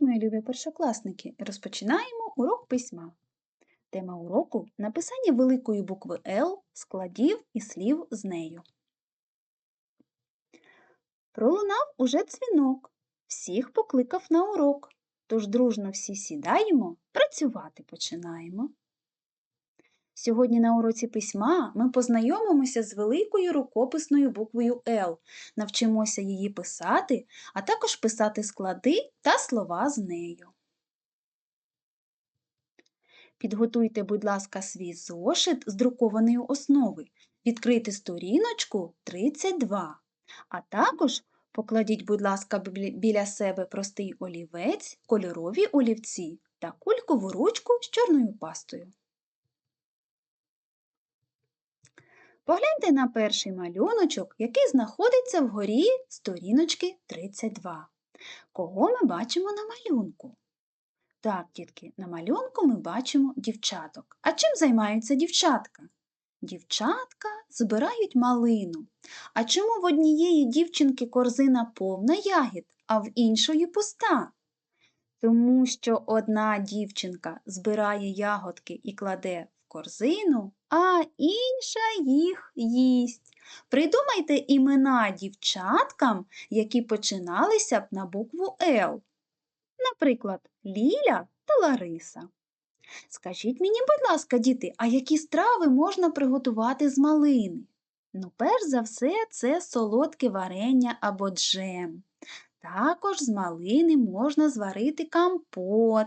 мої любі першокласники! Розпочинаємо урок письма. Тема уроку написання великої букви Л, складів і слів з нею. Пролунав уже дзвінок, всіх покликав на урок. Тож дружно всі сідаємо, працювати починаємо. Сьогодні на уроці письма ми познайомимося з великою рукописною буквою Л, навчимося її писати, а також писати склади та слова з нею. Підготуйте, будь ласка, свій зошит з друкованої основи. Відкрийте сторіночку 32, а також покладіть, будь ласка, біля себе простий олівець, кольорові олівці та кулькову ручку з чорною пастою. Погляньте на перший малюночок, який знаходиться вгорі сторіночки 32. Кого ми бачимо на малюнку? Так, дітки, на малюнку ми бачимо дівчаток. А чим займаються дівчатка? Дівчатка збирають малину. А чому в однієї дівчинки корзина повна ягід, а в іншої пуста? Тому що одна дівчинка збирає ягодки і кладе в корзину, а інша їх їсть. Придумайте імена дівчаткам, які починалися б на букву Л. Наприклад, Ліля та Лариса. Скажіть мені, будь ласка, діти, а які страви можна приготувати з малини? Ну, перш за все, це солодке варення або джем. Також з малини можна зварити компот,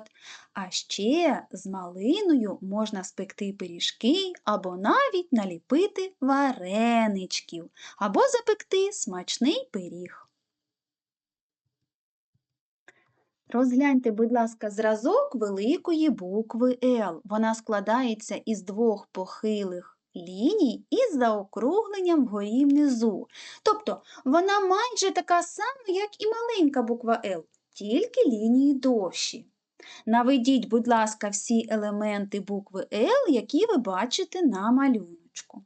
а ще з малиною можна спекти пиріжки або навіть наліпити вареничків, або запекти смачний пиріг. Розгляньте, будь ласка, зразок великої букви Л. Вона складається із двох похилих ліній із заокругленням вгорі внизу. Тобто вона майже така сама, як і маленька буква Л, тільки лінії довші. Наведіть, будь ласка, всі елементи букви Л, які ви бачите на малюночку.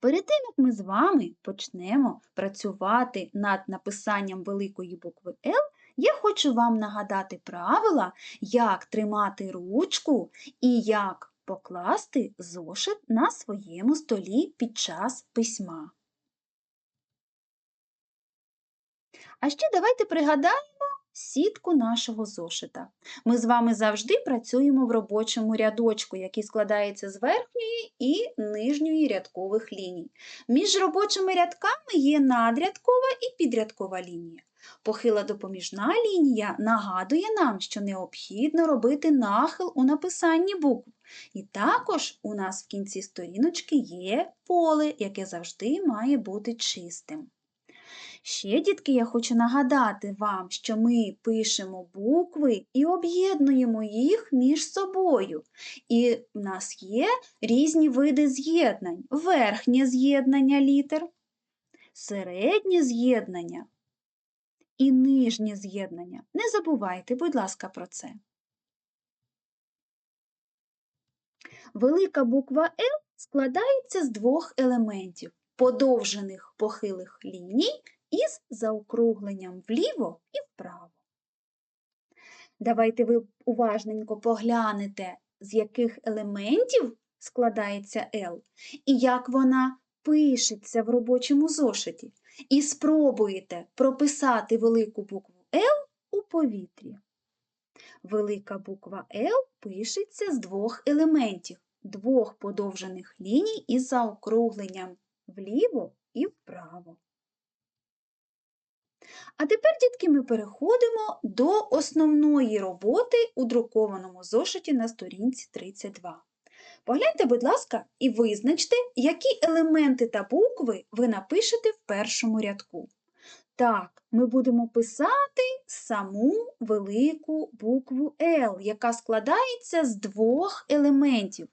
Перед тим, як ми з вами почнемо працювати над написанням великої букви Л, я хочу вам нагадати правила, як тримати ручку і як покласти зошит на своєму столі під час письма. А ще давайте пригадаємо сітку нашого зошита. Ми з вами завжди працюємо в робочому рядочку, який складається з верхньої і нижньої рядкових ліній. Між робочими рядками є надрядкова і підрядкова лінія. Похила допоміжна лінія нагадує нам, що необхідно робити нахил у написанні букв. І також у нас в кінці сторіночки є поле, яке завжди має бути чистим. Ще, дітки, я хочу нагадати вам, що ми пишемо букви і об'єднуємо їх між собою. І в нас є різні види з'єднань: верхнє з'єднання літер, середнє з'єднання і нижнє з'єднання. Не забувайте, будь ласка, про це. Велика буква Л складається з двох елементів подовжених похилих ліній із заокругленням вліво і вправо. Давайте ви уважненько поглянете, з яких елементів складається L і як вона пишеться в робочому зошиті. І спробуєте прописати велику букву L у повітрі. Велика буква L пишеться з двох елементів, двох подовжених ліній із заокругленням вліво і вправо. А тепер, дітки, ми переходимо до основної роботи у друкованому зошиті на сторінці 32. Погляньте, будь ласка, і визначте, які елементи та букви ви напишете в першому рядку. Так, ми будемо писати саму велику букву L, яка складається з двох елементів.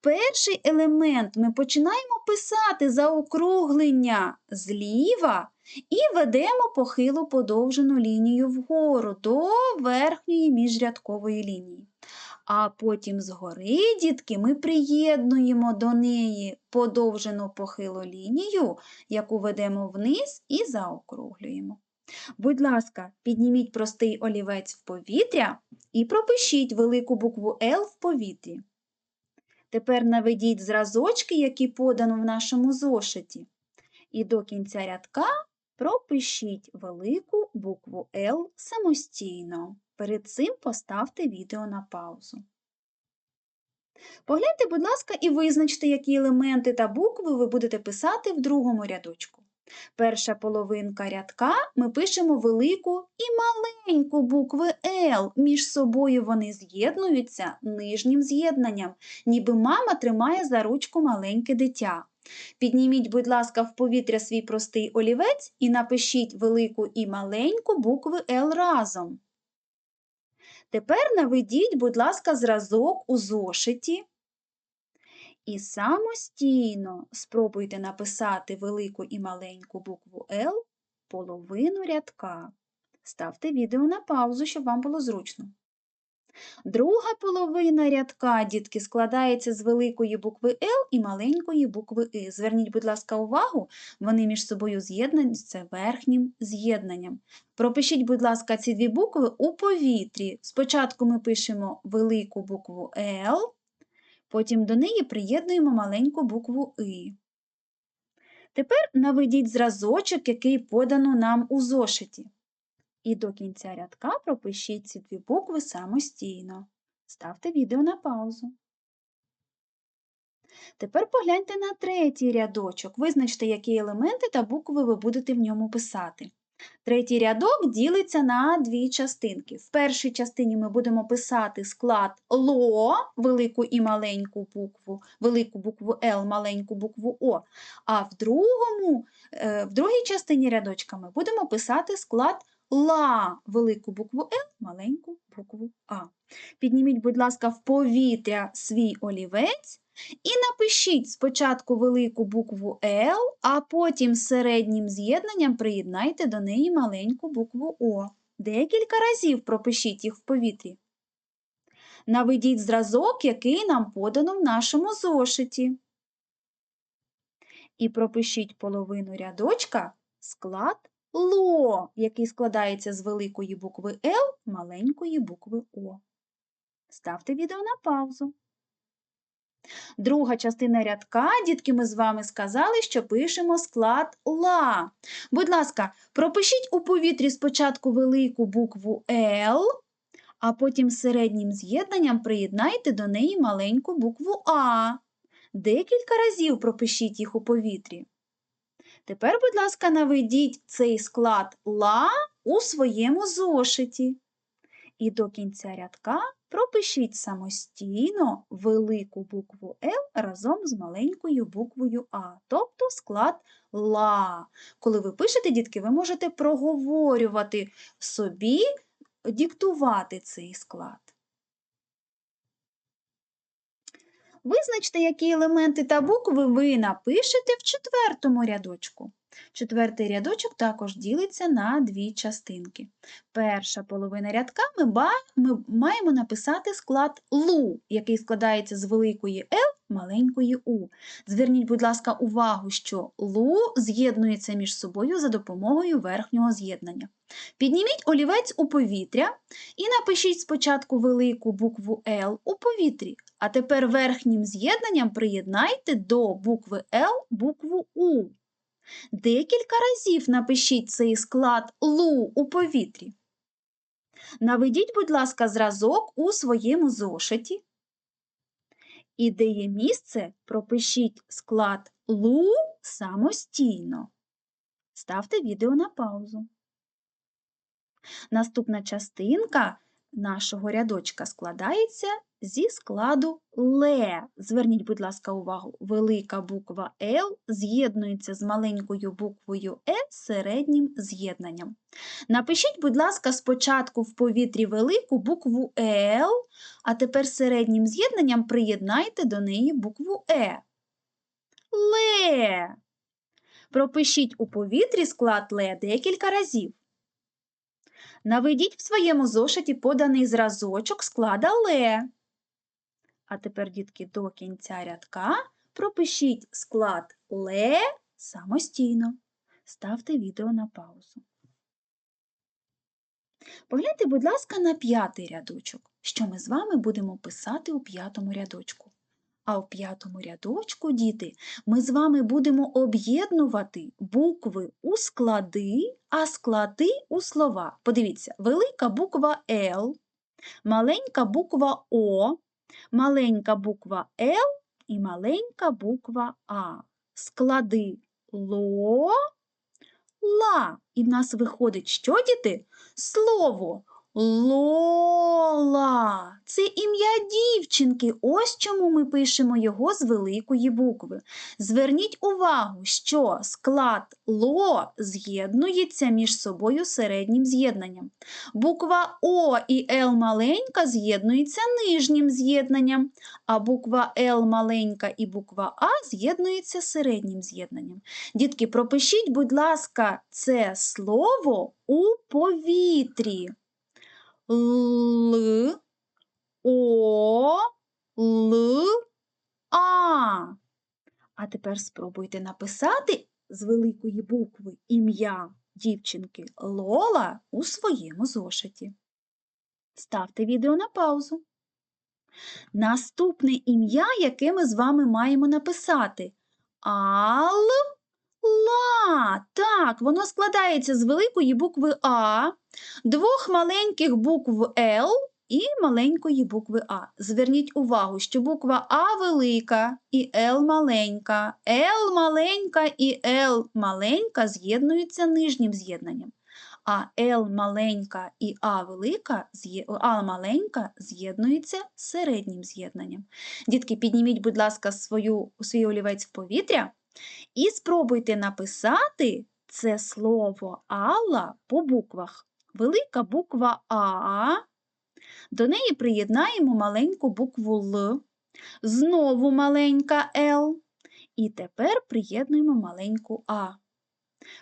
Перший елемент ми починаємо писати заокруглення зліва і ведемо похилу подовжену лінію вгору до верхньої міжрядкової лінії. А потім згори, дітки, ми приєднуємо до неї подовжену похилу лінію, яку ведемо вниз і заокруглюємо. Будь ласка, підніміть простий олівець в повітря і пропишіть велику букву Л в повітрі. Тепер наведіть зразочки, які подано в нашому зошиті. І до кінця рядка пропишіть велику букву Л самостійно. Перед цим поставте відео на паузу. Погляньте, будь ласка, і визначте, які елементи та букви ви будете писати в другому рядочку. Перша половинка рядка ми пишемо велику і маленьку букви Л. Між собою вони з'єднуються нижнім з'єднанням, ніби мама тримає за ручку маленьке дитя. Підніміть, будь ласка, в повітря свій простий олівець і напишіть велику і маленьку букви Л разом. Тепер наведіть, будь ласка, зразок у зошиті і самостійно спробуйте написати велику і маленьку букву Л половину рядка. Ставте відео на паузу, щоб вам було зручно. Друга половина рядка, дітки, складається з великої букви Л і маленької букви И. Зверніть, будь ласка, увагу, вони між собою з'єднуються верхнім з'єднанням. Пропишіть, будь ласка, ці дві букви у повітрі. Спочатку ми пишемо велику букву Л, потім до неї приєднуємо маленьку букву И. Тепер наведіть зразочок, який подано нам у зошиті. І до кінця рядка пропишіть ці дві букви самостійно. Ставте відео на паузу. Тепер погляньте на третій рядочок. Визначте, які елементи та букви ви будете в ньому писати. Третій рядок ділиться на дві частинки. В першій частині ми будемо писати склад ЛО, велику і маленьку букву, велику букву Л, маленьку букву О. А в, другому, е, в другій частині рядочка ми будемо писати склад ла, велику букву Л, маленьку букву А. Підніміть, будь ласка, в повітря свій олівець і напишіть спочатку велику букву Л, а потім середнім з'єднанням приєднайте до неї маленьку букву О. Декілька разів пропишіть їх в повітрі. Наведіть зразок, який нам подано в нашому зошиті. І пропишіть половину рядочка склад ЛО, який складається з великої букви Л, маленької букви О. Ставте відео на паузу. Друга частина рядка, дітки, ми з вами сказали, що пишемо склад ла. Будь ласка, пропишіть у повітрі спочатку велику букву Л, а потім середнім з'єднанням приєднайте до неї маленьку букву А. Декілька разів пропишіть їх у повітрі. Тепер, будь ласка, наведіть цей склад ла у своєму зошиті. І до кінця рядка пропишіть самостійно велику букву Л разом з маленькою буквою А, тобто склад ла. Коли ви пишете, дітки, ви можете проговорювати собі, диктувати цей склад. Визначте, які елементи та букви ви напишете в четвертому рядочку. Четвертий рядочок також ділиться на дві частинки. Перша половина рядка ми, ба... ми маємо написати склад ЛУ, який складається з великої Л, маленької У. Зверніть, будь ласка, увагу, що ЛУ з'єднується між собою за допомогою верхнього з'єднання. Підніміть олівець у повітря і напишіть спочатку велику букву Л у повітрі, а тепер верхнім з'єднанням приєднайте до букви Л букву У. Декілька разів напишіть цей склад лу у повітрі. Наведіть, будь ласка, зразок у своєму зошиті. І де є місце, пропишіть склад лу самостійно. Ставте відео на паузу. Наступна частинка нашого рядочка складається зі складу ле. Зверніть, будь ласка, увагу, велика буква Л з'єднується з маленькою буквою Е середнім з'єднанням. Напишіть, будь ласка, спочатку в повітрі велику букву Л, а тепер середнім з'єднанням приєднайте до неї букву Е. Ле. Пропишіть у повітрі склад ле декілька разів. Наведіть в своєму зошиті поданий зразочок склада ле. А тепер, дітки, до кінця рядка пропишіть склад ле самостійно. Ставте відео на паузу. Погляньте, будь ласка, на п'ятий рядочок, що ми з вами будемо писати у п'ятому рядочку. А у п'ятому рядочку, діти, ми з вами будемо об'єднувати букви у склади, а склади у слова. Подивіться, велика буква Л, маленька буква О, маленька буква Л і маленька буква А. Склади ло, ла. І в нас виходить що, діти? Слово Лола. Це ім'я дівчинки. Ось чому ми пишемо його з великої букви. Зверніть увагу, що склад ло з'єднується між собою середнім з'єднанням. Буква О і Л маленька з'єднуються нижнім з'єднанням, а буква Л маленька і буква А з'єднуються середнім з'єднанням. Дітки, пропишіть, будь ласка, це слово у повітрі. Л, О, Л, А. А тепер спробуйте написати з великої букви ім'я дівчинки Лола у своєму зошиті. Ставте відео на паузу. Наступне ім'я, яке ми з вами маємо написати. Ал. Ла. Так, воно складається з великої букви А, двох маленьких букв Л і маленької букви А. Зверніть увагу, що буква А велика і Л маленька. Л маленька і Л маленька з'єднуються нижнім з'єднанням. А Л маленька і А велика, А маленька з'єднуються середнім з'єднанням. Дітки, підніміть, будь ласка, свою, свій олівець в повітря. І спробуйте написати це слово Алла по буквах. Велика буква А. До неї приєднаємо маленьку букву Л, знову маленька Л. І тепер приєднуємо маленьку А.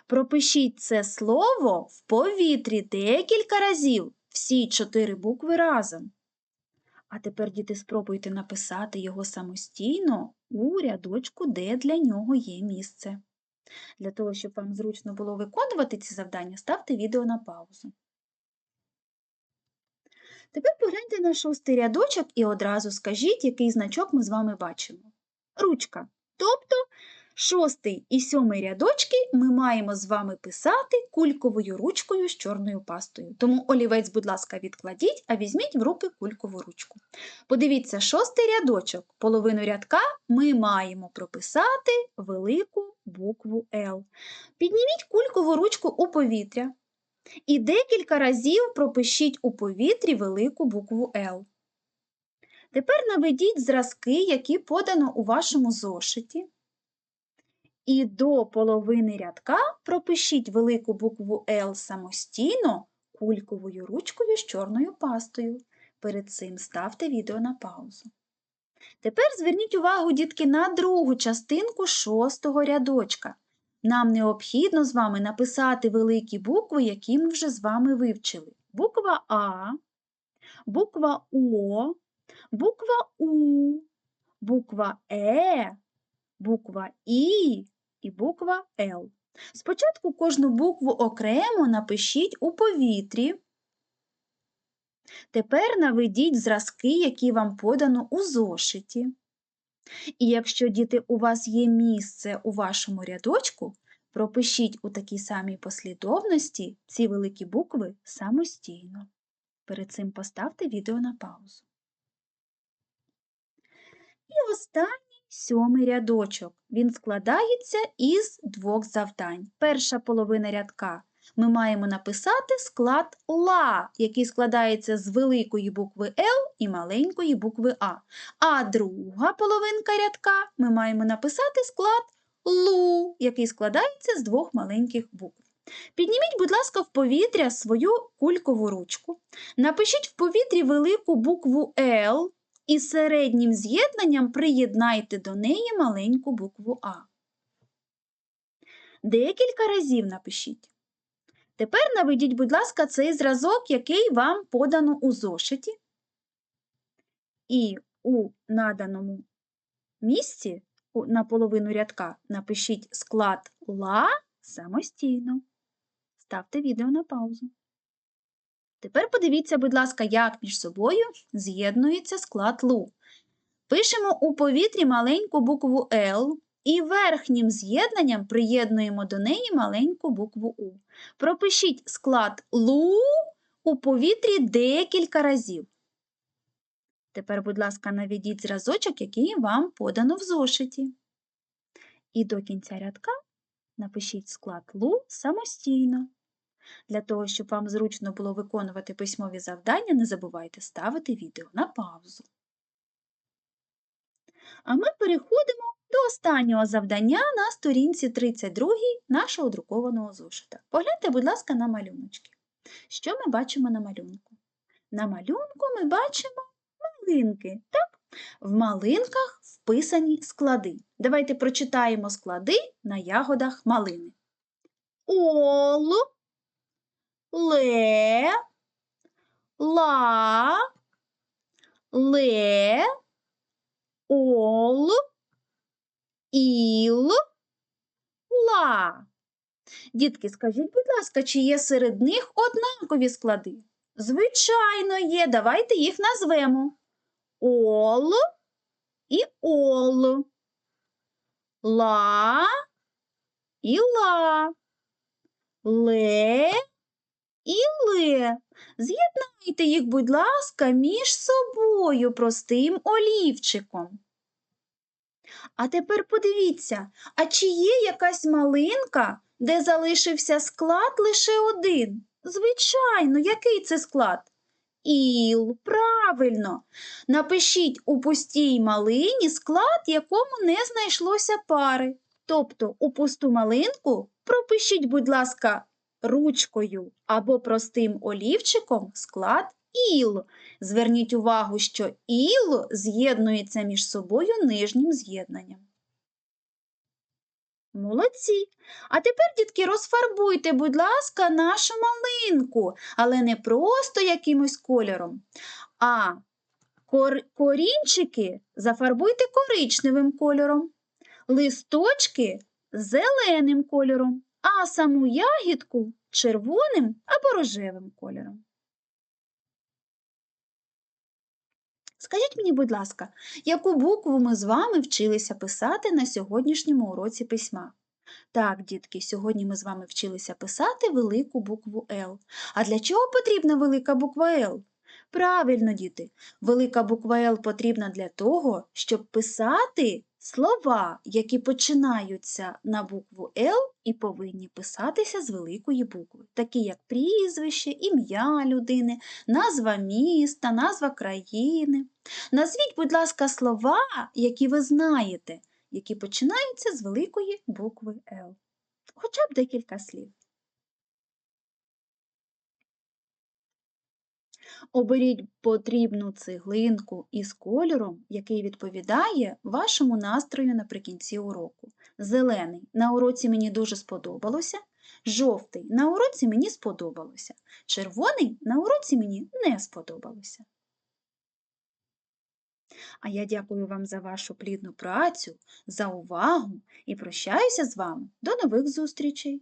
Пропишіть це слово в повітрі декілька разів, всі чотири букви разом. А тепер, діти, спробуйте написати його самостійно у рядочку, де для нього є місце. Для того, щоб вам зручно було виконувати ці завдання, ставте відео на паузу. Тепер погляньте на шостий рядочок і одразу скажіть, який значок ми з вами бачимо. Ручка. Тобто Шостий і сьомий рядочки ми маємо з вами писати кульковою ручкою з чорною пастою. Тому олівець, будь ласка, відкладіть, а візьміть в руки кулькову ручку. Подивіться, шостий рядочок, половину рядка ми маємо прописати велику букву Л. Підніміть кулькову ручку у повітря і декілька разів пропишіть у повітрі велику букву Л. Тепер наведіть зразки, які подано у вашому зошиті. І до половини рядка пропишіть велику букву Л самостійно кульковою ручкою з чорною пастою. Перед цим ставте відео на паузу. Тепер зверніть увагу, дітки, на другу частинку шостого рядочка. Нам необхідно з вами написати великі букви, які ми вже з вами вивчили. Буква А, буква О, буква У, буква Е, буква І і буква Л. Спочатку кожну букву окремо напишіть у повітрі. Тепер наведіть зразки, які вам подано у зошиті. І якщо діти у вас є місце у вашому рядочку, пропишіть у такій самій послідовності ці великі букви самостійно. Перед цим поставте відео на паузу. І останнє Сьомий рядочок. Він складається із двох завдань. Перша половина рядка ми маємо написати склад ла, який складається з великої букви Л і маленької букви А. А друга половинка рядка ми маємо написати склад лу, який складається з двох маленьких букв. Підніміть, будь ласка, в повітря свою кулькову ручку. Напишіть в повітрі велику букву Л і середнім з'єднанням приєднайте до неї маленьку букву А. Декілька разів напишіть. Тепер наведіть, будь ласка, цей зразок, який вам подано у зошиті. І у наданому місці на половину рядка напишіть склад ла самостійно. Ставте відео на паузу. Тепер подивіться, будь ласка, як між собою з'єднується склад лу. Пишемо у повітрі маленьку букву Л і верхнім з'єднанням приєднуємо до неї маленьку букву У. Пропишіть склад лу у повітрі декілька разів. Тепер, будь ласка, наведіть зразочок, який вам подано в зошиті. І до кінця рядка напишіть склад лу самостійно. Для того, щоб вам зручно було виконувати письмові завдання, не забувайте ставити відео на паузу. А ми переходимо до останнього завдання на сторінці 32 нашого друкованого зошита. Погляньте, будь ласка, на малюночки. Що ми бачимо на малюнку? На малюнку ми бачимо малинки. Так? В малинках вписані склади. Давайте прочитаємо склади на ягодах малини. Ол, ле, ла, ле, ол, іл, ла. Дітки, скажіть, будь ласка, чи є серед них однакові склади? Звичайно, є. Давайте їх назвемо. Ол і ол. Ла і ла. Ле і ле. З'єднайте їх, будь ласка, між собою простим олівчиком. А тепер подивіться, а чи є якась малинка, де залишився склад лише один? Звичайно, який це склад? Іл, правильно. Напишіть у пустій малині склад, якому не знайшлося пари. Тобто у пусту малинку пропишіть, будь ласка, ручкою або простим олівчиком склад іл. Зверніть увагу, що іл з'єднується між собою нижнім з'єднанням. Молодці. А тепер, дітки, розфарбуйте, будь ласка, нашу малинку, але не просто якимось кольором, а кор... корінчики зафарбуйте коричневим кольором, листочки зеленим кольором, а саму ягідку червоним або рожевим кольором. Скажіть мені, будь ласка, яку букву ми з вами вчилися писати на сьогоднішньому уроці письма? Так, дітки, сьогодні ми з вами вчилися писати велику букву Л. А для чого потрібна велика буква Л? Правильно, діти, велика буква Л потрібна для того, щоб писати слова, які починаються на букву Л і повинні писатися з великої букви, такі як прізвище, ім'я людини, назва міста, назва країни. Назвіть, будь ласка, слова, які ви знаєте, які починаються з великої букви Л. Хоча б декілька слів. Оберіть потрібну цеглинку із кольором, який відповідає вашому настрою наприкінці уроку. Зелений на уроці мені дуже сподобалося, жовтий на уроці мені сподобалося, червоний на уроці мені не сподобалося. А я дякую вам за вашу плідну працю, за увагу і прощаюся з вами. До нових зустрічей!